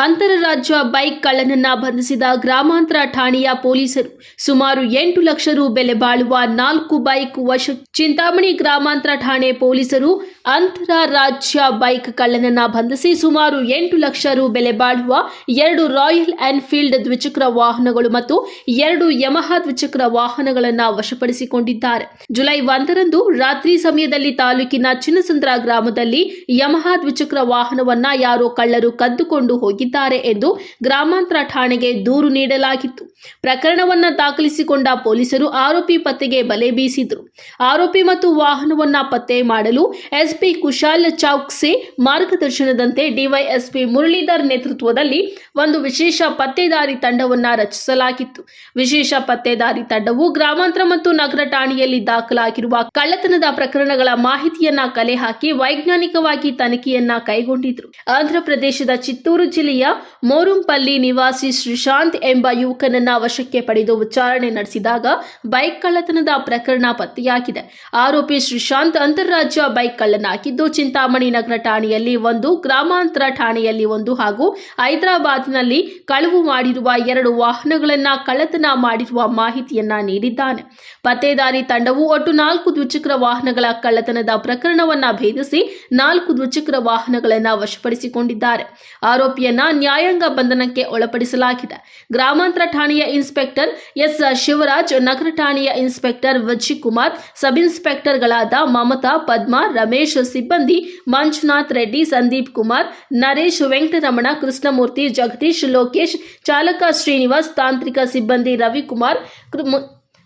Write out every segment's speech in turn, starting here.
ಅಂತರರಾಜ್ಯ ಬೈಕ್ ಕಳ್ಳನನ್ನ ಬಂಧಿಸಿದ ಗ್ರಾಮಾಂತರ ಠಾಣೆಯ ಪೊಲೀಸರು ಸುಮಾರು ಎಂಟು ಲಕ್ಷ ರು ಬೆಲೆ ಬಾಳುವ ನಾಲ್ಕು ಬೈಕ್ ವಶ ಚಿಂತಾಮಣಿ ಗ್ರಾಮಾಂತರ ಠಾಣೆ ಪೊಲೀಸರು ಅಂತರರಾಜ್ಯ ಬೈಕ್ ಕಳ್ಳನನ್ನ ಬಂಧಿಸಿ ಸುಮಾರು ಎಂಟು ಲಕ್ಷ ರು ಬೆಲೆ ಬಾಳುವ ಎರಡು ರಾಯಲ್ ಎನ್ಫೀಲ್ಡ್ ದ್ವಿಚಕ್ರ ವಾಹನಗಳು ಮತ್ತು ಎರಡು ಯಮಹ ದ್ವಿಚಕ್ರ ವಾಹನಗಳನ್ನು ವಶಪಡಿಸಿಕೊಂಡಿದ್ದಾರೆ. ಜುಲೈ ಒಂದರಂದು ರಾತ್ರಿ ಸಮಯದಲ್ಲಿ ತಾಲೂಕಿನ ಚಿನ್ನಸಂದ್ರ ಗ್ರಾಮದಲ್ಲಿ ಯಮಹ ದ್ವಿಚಕ್ರ ವಾಹನವನ್ನ ಯಾರೋ ಕಳ್ಳರು ಕದ್ದುಕೊಂಡು ಹೋಗಿದ್ದಾರೆ. ಎಂದು ಗ್ರಾಮಾಂತರ ಠಾಣೆಗೆ ದೂರು ನೀಡಲಾಗಿತ್ತು. ಪ್ರಕರಣವನ್ನ ದಾಖಲಿಸಿಕೊಂಡ ಪೊಲೀಸರು ಆರೋಪಿ ಪತ್ತೆಗೆ ಬಲೆ ಬೀಸಿದ್ರು. ಆರೋಪಿ ಮತ್ತು ವಾಹನವನ್ನ ಪತ್ತೆ ಮಾಡಲು ಎಸ್ಪಿ ಕುಶಾಲ್ ಚೌಕ್ಸೆ ಮಾರ್ಗದರ್ಶನದಂತೆ ಡಿವೈಎಸ್ಪಿ ಮುರಳೀಧರ್ ನೇತೃತ್ವದಲ್ಲಿ ಒಂದು ವಿಶೇಷ ಪತ್ತೆದಾರಿ ತಂಡವನ್ನ ರಚಿಸಲಾಗಿತ್ತು. ವಿಶೇಷ ಪತ್ತೆದಾರಿ ತಂಡವು ಗ್ರಾಮಾಂತರ ಮತ್ತು ನಗರ ಠಾಣೆಯಲ್ಲಿ ದಾಖಲಾಗಿರುವ ಕಳ್ಳತನದ ಪ್ರಕರಣಗಳ ಮಾಹಿತಿಯನ್ನ ಕಲೆ ಹಾಕಿ ವೈಜ್ಞಾನಿಕವಾಗಿ ತನಿಖೆಯನ್ನ ಕೈಗೊಂಡಿದ್ರು. ಆಂಧ್ರಪ್ರದೇಶದ ಚಿತ್ತೂರು ಜಿಲ್ಲೆಯ ಮೋರುಂಪಲ್ಲಿ ನಿವಾಸಿ ಶ್ರೀಶಾಂತ್ ಎಂಬ ಯುವಕನನ್ನ ವಶಕ್ಕೆ ಪಡೆದು ವಿಚಾರಣೆ ನಡೆಸಿದಾಗ ಬೈಕ್ ಕಳ್ಳತನದ ಪ್ರಕರಣ ಪತ್ತೆಯಾಗಿದೆ. ಆರೋಪಿ ಶ್ರೀಶಾಂತ್ ಅಂತಾರಾಜ್ಯ ಬೈಕ್ ಕಳ್ಳನಾಗಿದ್ದು, ಚಿಂತಾಮಣಿ ನಗರ ಠಾಣೆಯಲ್ಲಿ ಒಂದು, ಗ್ರಾಮಾಂತರ ಠಾಣೆಯಲ್ಲಿ ಒಂದು ಹಾಗೂ ಹೈದರಾಬಾದ್ನಲ್ಲಿ ಕಳವು ಮಾಡಿರುವ ಎರಡು ವಾಹನಗಳನ್ನ ಕಳ್ಳತನ ಮಾಡಿರುವ ಮಾಹಿತಿಯನ್ನ ನೀಡಿದ್ದಾನೆ. ಪತ್ತೇದಾರಿ ತಂಡವು ಒಟ್ಟು ನಾಲ್ಕು ದ್ವಿಚಕ್ರ ವಾಹನಗಳ ಕಳ್ಳತನದ ಪ್ರಕರಣವನ್ನ ಭೇದಿಸಿ ನಾಲ್ಕು ದ್ವಿಚಕ್ರ ವಾಹನಗಳನ್ನ ವಶಪಡಿಸಿಕೊಂಡಿದ್ದಾರೆ. ಆರೋಪಿಯನ್ನ ನ್ಯಾಯಾಂಗ ಬಂಧನಕ್ಕೆ ಒಳಪಡಿಸಲಾಗಿದೆ. ಗ್ರಾಮಾಂತರ ಠಾಣೆಯ ಇನ್ಸ್ಪೆಕ್ಟರ್ ಎಸ್. ಶಿವರಾಜ್, ನಗರ ಠಾಣೆಯ ಇನ್ಸ್ಪೆಕ್ಟರ್ ವಜಿಕುಮಾರ್ ಸಬ್ ಇನ್ಸ್ಪೆಕ್ಟರ್ಗಳಾದ ಮಮತಾ ಪದ್ಮಾ, ರಮೇಶ್ ಸಿಬ್ಬಂದಿ, ಮಂಜುನಾಥ್ ರೆಡ್ಡಿ, ಸಂದೀಪ್ ಕುಮಾರ್, ನರೇಶ್ ವೆಂಕಟರಮಣ, ಕೃಷ್ಣಮೂರ್ತಿ, ಜಗದೀಶ್ ಲೋಕೇಶ್, ಚಾಲಕ ಶ್ರೀನಿವಾಸ್, ತಾಂತ್ರಿಕ ಸಿಬ್ಬಂದಿ ರವಿಕುಮಾರ್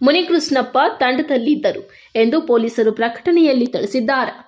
ಮುನಿಕೃಷ್ಣಪ್ಪ ತಂಡದಲ್ಲಿದ್ದರು ಎಂದು ಪೊಲೀಸರು ಪ್ರಕಟಣೆಯಲ್ಲಿ ತಿಳಿಸಿದ್ದಾರೆ.